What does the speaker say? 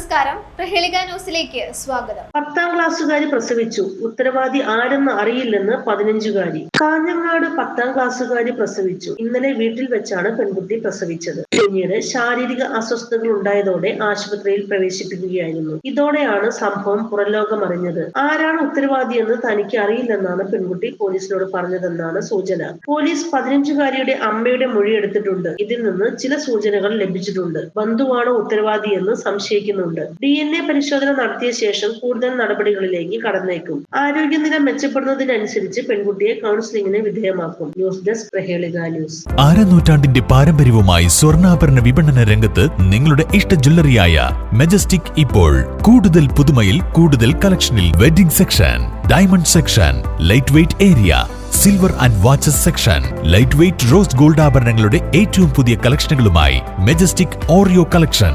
നമസ്കാരം. പ്രഹേളിക ന്യൂസിലേക്ക് സ്വാഗതം. പത്താം ക്ലാസ്സുകാരി പ്രസവിച്ചു. ഉത്തരവാദി ആരെന്ന് അറിയില്ലെന്ന് പതിനഞ്ചുകാരി. കാഞ്ഞങ്ങാട് പത്താം ക്ലാസ്സുകാരി പ്രസവിച്ചു. ഇന്നലെ വീട്ടിൽ വെച്ചാണ് പെൺകുട്ടി പ്രസവിച്ചത്. പിന്നീട് ശാരീരിക അസ്വസ്ഥതകൾ ഉണ്ടായതോടെ ആശുപത്രിയിൽ പ്രവേശിപ്പിക്കുകയായിരുന്നു. ഇതോടെയാണ് സംഭവം പുറംലോകം അറിഞ്ഞത് ആരാണ് ഉത്തരവാദിയെന്ന് തനിക്ക് അറിയില്ലെന്നാണ് പെൺകുട്ടി പോലീസിനോട് പറഞ്ഞതെന്നാണ് സൂചന. പോലീസ് പതിനഞ്ചുകാരിയുടെ അമ്മയുടെ മൊഴിയെടുത്തിട്ടുണ്ട് ഇതിൽ നിന്ന് ചില സൂചനകൾ ലഭിച്ചിട്ടുണ്ട്. ബന്ധുവാണ് ഉത്തരവാദിയെന്ന് സംശയിക്കുന്നുണ്ട് ഡി എൻ എ പരിശോധന നടത്തിയ ശേഷം കൂടുതൽ നടപടികളിലേക്ക് കടന്നേക്കും. ആരോഗ്യനില മെച്ചപ്പെടുന്നതിനനുസരിച്ച് പെൺകുട്ടിയെ കൗൺസിലിംഗിന് വിധേയമാക്കും. News desk Prahelika news. അരനൂറ്റാണ്ടിന്റെ പാരമ്പര്യവുമായി സ്വർണാഭരണ വിപണന രംഗത്ത് നിങ്ങളുടെ ഇഷ്ട ജ്വല്ലറിയായ മെജസ്റ്റിക് ഇപ്പോൾ കൂടുതൽ പുതുമയിൽ കൂടുതൽ കളക്ഷനിൽ wedding section diamond section light weight area silver and watches section light weight rose gold ആഭരണങ്ങളുടെ ഏറ്റവും പുതിയ കളക്ഷനുകളുമായി മെജസ്റ്റിക് ഓറിയോ കളക്ഷൻ.